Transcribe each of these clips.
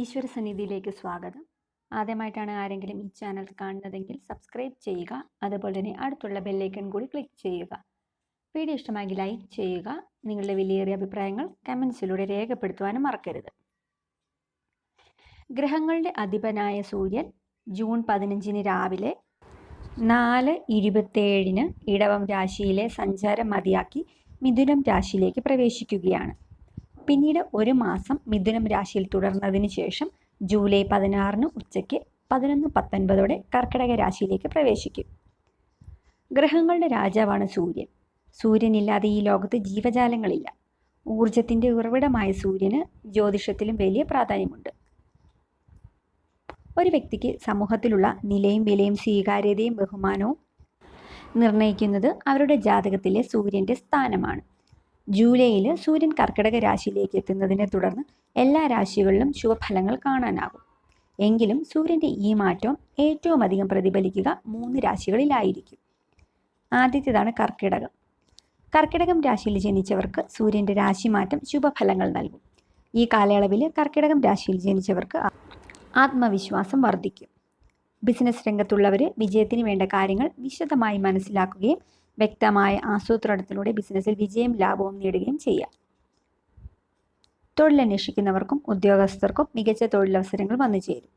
ഈശ്വര സന്നിധിയിലേക്ക് സ്വാഗതം. ആദ്യമായിട്ടാണ് ആരെങ്കിലും ഈ ചാനൽ കാണുന്നതെങ്കിൽ സബ്സ്ക്രൈബ് ചെയ്യുക അതുപോലെ തന്നെ അടുത്തുള്ള ബെല്ലൈക്കൺ കൂടി ക്ലിക്ക് ചെയ്യുക. വീഡിയോ ഇഷ്ടമായെങ്കിൽ ലൈക്ക് ചെയ്യുക നിങ്ങളുടെ വിലയേറിയ അഭിപ്രായങ്ങൾ കമൻസിലൂടെ രേഖപ്പെടുത്തുവാനും മറക്കരുത്. ഗ്രഹങ്ങളുടെ അധിപനായ സൂര്യൻ ജൂൺ പതിനഞ്ചിന് രാവിലെ നാല് ഇരുപത്തേഴിന് ഇടവം രാശിയിലെ സഞ്ചാരം മതിയാക്കി മിഥുനം രാശിയിലേക്ക് പ്രവേശിക്കുകയാണ്. പിന്നീട് ഒരു മാസം മിഥുനം രാശിയിൽ തുടർന്നതിന് ശേഷം ജൂലൈ പതിനാറിന് ഉച്ചയ്ക്ക് പതിനൊന്ന് പത്തൊൻപതോടെ കർക്കിടക രാശിയിലേക്ക് പ്രവേശിക്കും. ഗ്രഹങ്ങളുടെ രാജാവാണ് സൂര്യൻ. സൂര്യനില്ലാതെ ഈ ലോകത്ത് ജീവജാലങ്ങളില്ല. ഊർജത്തിന്റെ ഉറവിടമായ സൂര്യന് ജ്യോതിഷത്തിലും വലിയ പ്രാധാന്യമുണ്ട്. ഒരു വ്യക്തിക്ക് സമൂഹത്തിലുള്ള നിലയും വിലയും സ്വീകാര്യതയും ബഹുമാനവും നിർണയിക്കുന്നത് അവരുടെ ജാതകത്തിലെ സൂര്യന്റെ സ്ഥാനമാണ്. ജൂലൈയിൽ സൂര്യൻ കർക്കിടക രാശിയിലേക്ക് എത്തുന്നതിനെ തുടർന്ന് എല്ലാ രാശികളിലും ശുഭഫലങ്ങൾ കാണാനാകും. എങ്കിലും സൂര്യന്റെ ഈ മാറ്റം ഏറ്റവും അധികം പ്രതിഫലിക്കുക മൂന്ന് രാശികളിലായിരിക്കും. ആദ്യത്തേതാണ് കർക്കിടകം. കർക്കിടകം രാശിയിൽ ജനിച്ചവർക്ക് സൂര്യന്റെ രാശിമാറ്റം ശുഭഫലങ്ങൾ നൽകും. ഈ കാലയളവിൽ കർക്കിടകം രാശിയിൽ ജനിച്ചവർക്ക് ആത്മവിശ്വാസം വർദ്ധിക്കും. ബിസിനസ് രംഗത്തുള്ളവർ വിജയത്തിന് വേണ്ട കാര്യങ്ങൾ വിശദമായി മനസ്സിലാക്കുകയും വ്യക്തമായ ആസൂത്രണത്തിലൂടെ ബിസിനസ്സിൽ വിജയം ലാഭവും നേടുകയും ചെയ്യാം. തൊഴിലന്വേഷിക്കുന്നവർക്കും ഉദ്യോഗസ്ഥർക്കും മികച്ച തൊഴിലവസരങ്ങൾ വന്നു ചേരും.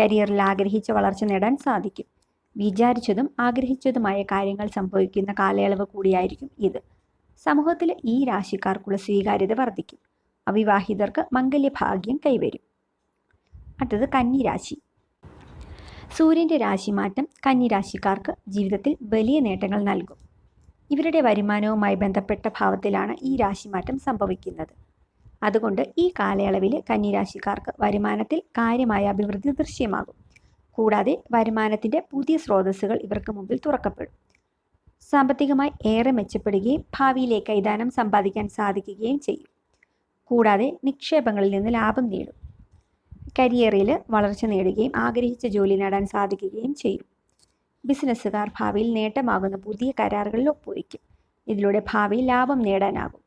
കരിയറിൽ ആഗ്രഹിച്ച വളർച്ച നേടാൻ സാധിക്കും. വിചാരിച്ചതും ആഗ്രഹിച്ചതുമായ കാര്യങ്ങൾ സംഭവിക്കുന്ന കാലയളവ് കൂടിയായിരിക്കും ഇത്. സമൂഹത്തിൽ ഈ രാശിക്കാർക്കുള്ള സ്വീകാര്യത വർദ്ധിക്കും. അവിവാഹിതർക്ക് മംഗല്യഭാഗ്യം കൈവരും. അടുത്തത് കന്നിരാശി. സൂര്യന്റെ രാശിമാറ്റം കന്നിരാശിക്കാർക്ക് ജീവിതത്തിൽ വലിയ നേട്ടങ്ങൾ നൽകും. ഇവരുടെ വരുമാനവുമായി ബന്ധപ്പെട്ട ഭാവത്തിലാണ് ഈ രാശിമാറ്റം സംഭവിക്കുന്നത്. അതുകൊണ്ട് ഈ കാലയളവിൽ കന്നിരാശിക്കാർക്ക് വരുമാനത്തിൽ കാര്യമായ അഭിവൃദ്ധി ദൃശ്യമാകും. കൂടാതെ വരുമാനത്തിന്റെ പുതിയ സ്രോതസ്സുകൾ ഇവർക്ക് മുമ്പിൽ തുറക്കപ്പെടും. സാമ്പത്തികമായി ഏറെ മെച്ചപ്പെടുകയും ഭാവിയിലേക്ക് ഐദാനം സമ്പാദിക്കാൻ സാധിക്കുകയും ചെയ്യും. കൂടാതെ നിക്ഷേപങ്ങളിൽ നിന്ന് ലാഭം നേടും. കരിയറിൽ വളർച്ച നേടുകയും ആഗ്രഹിച്ച ജോലി നേടാൻ സാധിക്കുകയും ചെയ്യും. ബിസിനസ്സുകാർ ഭാവിയിൽ നേട്ടമാകുന്ന പുതിയ കരാറുകളിൽ ഒപ്പുവയ്ക്കും ഇതിലൂടെ ഭാവിയിൽ ലാഭം നേടാനാകും.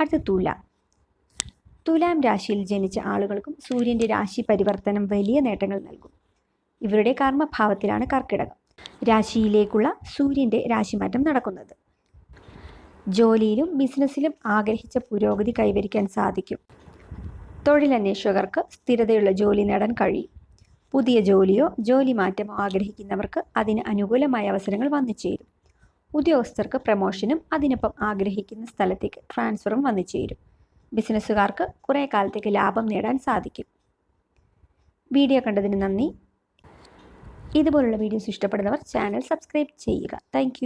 അടുത്ത തുലാം. തുലാം രാശിയിൽ ജനിച്ച ആളുകൾക്കും സൂര്യന്റെ രാശി പരിവർത്തനം വലിയ നേട്ടങ്ങൾ നൽകും. ഇവരുടെ കർമ്മഭാവത്തിലാണ് കർക്കിടകം. രാശിയിലേക്കുള്ള സൂര്യന്റെ രാശിമാറ്റം നടക്കുന്നത്. ജോലിയിലും ബിസിനസ്സിലും ആഗ്രഹിച്ച പുരോഗതി കൈവരിക്കാൻ സാധിക്കും. തൊഴിലന്വേഷകർക്ക് സ്ഥിരതയുള്ള ജോലി നേടാൻ കഴിയും. പുതിയ ജോലിയോ ജോലി മാറ്റമോ ആഗ്രഹിക്കുന്നവർക്ക് അതിന് അനുകൂലമായ അവസരങ്ങൾ വന്നു ചേരും. ഉദ്യോഗസ്ഥർക്ക് പ്രമോഷനും അതിനൊപ്പം ആഗ്രഹിക്കുന്ന സ്ഥലത്തേക്ക് ട്രാൻസ്ഫറും വന്നു ചേരും. ബിസിനസ്സുകാർക്ക് കുറേ കാലത്തേക്ക് ലാഭം നേടാൻ സാധിക്കും. വീഡിയോ കണ്ടതിന് നന്ദി. ഇതുപോലുള്ള വീഡിയോസ് ഇഷ്ടപ്പെടുന്നവർ ചാനൽ സബ്സ്ക്രൈബ് ചെയ്യുക. താങ്ക്